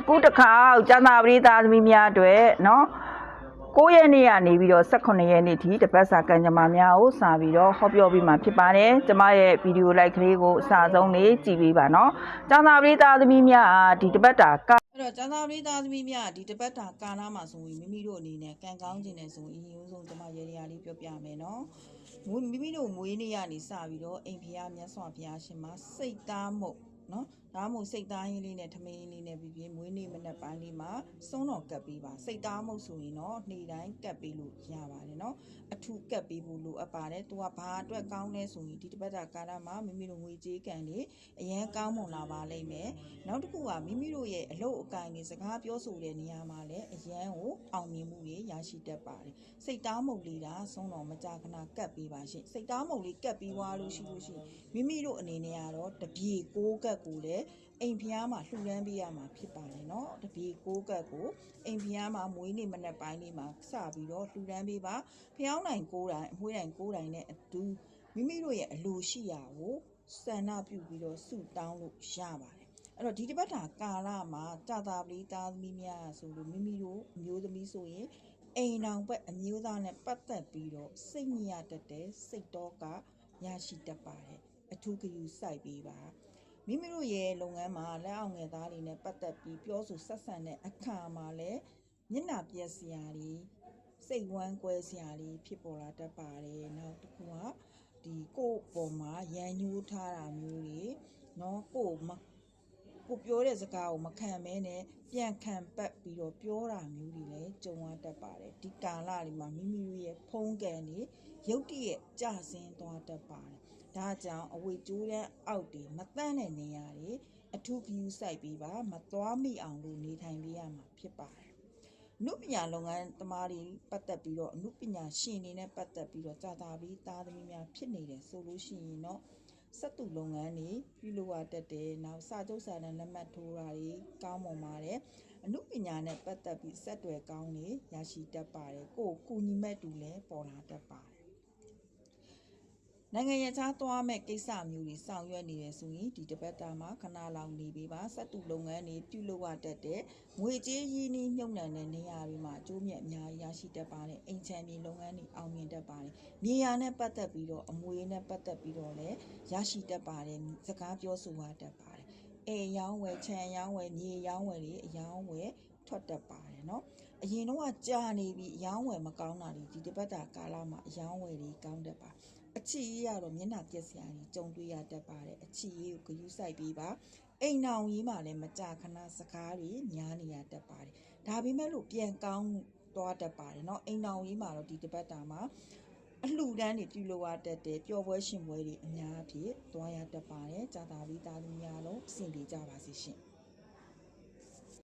အခုတစ်ခါကျန်တာပရိသသမီးများအတွက်နော်9ရက်နေ့ကနေပြီးတော့18ရက်နေ့ထိတပတ်စာကံကြမ္မာများကိုစာပြီးတော့ဟောပြောပြီးမှဖြစ်ပါတယ်။ကျမရဲ့ဗီဒီယိုလိုက်ကလေးကိုအစာဆုံးလေးကြည့်ပေးပါနော်။ကျန်တာပရိသသမီးများဒီတပတ်တာကအဲ့တော့ကျန်တာပရိသသမီးများဒီတပတ်တာကာလာမှာဆိုရင်မိမိတို့အနေနဲ့ကံကောင်းခြင်းနဲ့ဆိုရင်အရင်ဆုံးကျမရေရာလေးပြောပြမယ်နော်။မိမိတို့မွေးနေ့ကနေစပြီးတော့အိမ်ဖျားမြတ်စွာဘုရားရှင်မှာစိတ်သားမှုနော်ဒါမှမဟုတ်စိတ်သားရင်းလေးနဲ့ထမင်းရင်းလေးနဲ့ပြီးပြီးမွေးနေ့မနက်ပိုင်းလေးမှာစုံတော့ကပ်ပေးပါစိတ်သားမဟုတ်ဆိုရင်တော့နေ့တိုင်းကပ်ပေးလို့ရပါတယ်เนาะအထူးကပ်ပေးဖို့လိုအပ်ပါတယ်သူကဘာအတွက်ကောင်းလဲဆိုရင်ဒီတစ်ပတ်တာကာလမှာမိမိတို့ငွေကြေးကံတွေအရန်ကောင်းမွန်လာပါလိမ့်မယ်နောက်တစ်ခုကမိမိတို့ရဲ့အလုပ်အကိုင်တွေစကားပြောဆိုတဲ့နေရာမှာလည်းအရန်ကိုအောင်မြင်မှုတွေရရှိတတ်ပါတယ်စိတ်သားမုတ်လေးဒါစုံတော့မကြာခဏကပ်ပေးပါရှင့်စိတ်သားမုတ်လေးကပ်ပြီးွားလို့ရှိလို့ရှိရင်မိမိတို့အနေနဲ့ကတော့တပြေကိုးကပ်ကိုလည်း အိမ်ဖျားမှာလှူဒန်းပေးရမှာဖြစ်ပါတယ်เนาะတပြေကိုးကတ်ကိုအိမ်ဖျားမှာမွေးနေ့မနက်ပိုင်းလေးမှာစပြီးတော့လှူဒန်းပေးပါဖျောင်းနိုင်ကိုးတိုင်းအမွှေးတိုင်းကိုးတိုင်းနဲ့အတူမိမိတို့ရဲ့အလိုရှိရာကိုစန္ဒပြုပြီးတော့ဆုတောင်းလို့ရပါတယ်အဲ့တော့ဒီတစ်ပတ်တာကာလမှာတာတာပလီသားသမီးများဆိုလို့မိမိတို့အမျိုးသမီးဆိုရင်အိမ်တော်ဘက်အမျိုးသားနဲ့ပတ်သက်ပြီးတော့စိတ်ညစ်ရတတ်တဲ့စိတ်တော့ကရရှိတတ်ပါတယ်အထူးဂရုစိုက်ပေးပါ မိမိတို့ရဲ့လုပ်ငန်းမှာလက်အောင်ငယ်သားတွေနဲ့ပတ်သက်ပြီးပြောဆိုဆက်ဆံတဲ့အခါမှာလည်းမျက်နှာပြက်စရာတွေစိတ်ဝမ်းကွဲစရာတွေဖြစ်ပေါ်လာတတ်ပါတယ်။နောက်တစ်ခုကဒီကိုယ့်ပေါ်မှာရန်ညှိုးထားတာမျိုးတွေเนาะကိုယ့်မကိုပြောတဲ့စကားကိုမခံမဲနဲ့ပြန်ခံပတ်ပြီးတော့ပြောတာမျိုးတွေလည်းကြုံရတတ်ပါတယ်။ဒီကာလလေးမှာမိမိတို့ရဲ့ဖုံးကန်တွေရုတ်တရက်ကျဆင်းသွားတတ်ပါတယ်။ ဒါကြောင့်အဝေကျိုးတဲ့အောက်တွေမတန့်တဲ့နေရာတွေအထူးဂရုစိုက်ပြီးပါမသွားမိအောင်လို့နေထိုင်ပေးရမှာဖြစ်ပါတယ်။အနုပညာလုပ်ငန်းသမားတွေပတ်သက်ပြီးတော့အနုပညာရှင်တွေနဲ့ပတ်သက်ပြီးတော့ကြာတာပြီးသားသမီးများဖြစ်နေတယ်ဆိုလို့ရှိရင်တော့စက်တူလုပ်ငန်းတွေပြုလုပ်ရတတ်တယ်။နောက်စာချုပ်စာတမ်းလက်မှတ်ထိုးတာတွေကောင်းမွန်ပါတယ်။အနုပညာနဲ့ပတ်သက်ပြီးစက်တွေကောင်းတွေရရှိတတ်ပါတယ်။ကိုယ်ကူညီမဲ့တူလည်းပေါ်လာတတ်ပါတယ်။ နိုင်ငံရခြားသွားမဲ့ကိစ္စမျိုးတွေဆောင်ရွက်နေတယ်ဆိုရင်ဒီတပတ်တာမှာခဏလောက်နေပေးပါစက်တူလုပ်ငန်းတွေပြုလုပ်ရတတ်တဲ့ငွေကြေးရင်းနှီးမြှုပ်နှံတဲ့နေရာတွေမှာအကျိုးမြတ်အများကြီးရရှိတတ်ပါတယ်အိမ်ချမ်းမြေလုပ်ငန်းတွေအောင်မြင်တတ်ပါတယ်မြေယာနဲ့ပတ်သက်ပြီးတော့အမွေနဲ့ပတ်သက်ပြီးတော့လည်းရရှိတတ်ပါတယ်စကားပြောဆိုရတတ်ပါတယ်အဲရောင်းဝယ်ချမ်းရောင်းဝယ်မြေရောင်းဝယ်တွေအရောင်းဝယ် ထွက်တတ်ပါတယ်เนาะအရင်တော့ကြာနေပြီအရောင်းဝယ်မကောင်းတာတွေဒီတပတ်တာကာလမှာအရောင်းဝယ်တွေကောင်းတတ်ပါ အချစ်ရေးရတော့မျက်နှာပြက်စရာကြီးကြုံတွေ့ရတတ်ပါတယ်အချစ်ရေးကိုဂရုစိုက်ပြီးပါအိမ်နောင်ရေးမှာလည်းမကြာခဏစကားတွေများနေရတတ်ပါတယ်ဒါပေမဲ့လို့ပြန်ကောင်းသွားတတ်ပါတယ်เนาะအိမ်နောင်ရေးမှာတော့ဒီတစ်ပတ်တာမှာအလှူဒန်းတွေပြုလုပ်ရတတ်တယ်ပျော်ပွဲရှင်ပွဲတွေအများအပြည့်သွားရတတ်ပါတယ်ကြာတာပြီးသားသမီးများလုံးအဆင်ပြေကြပါစေရှင်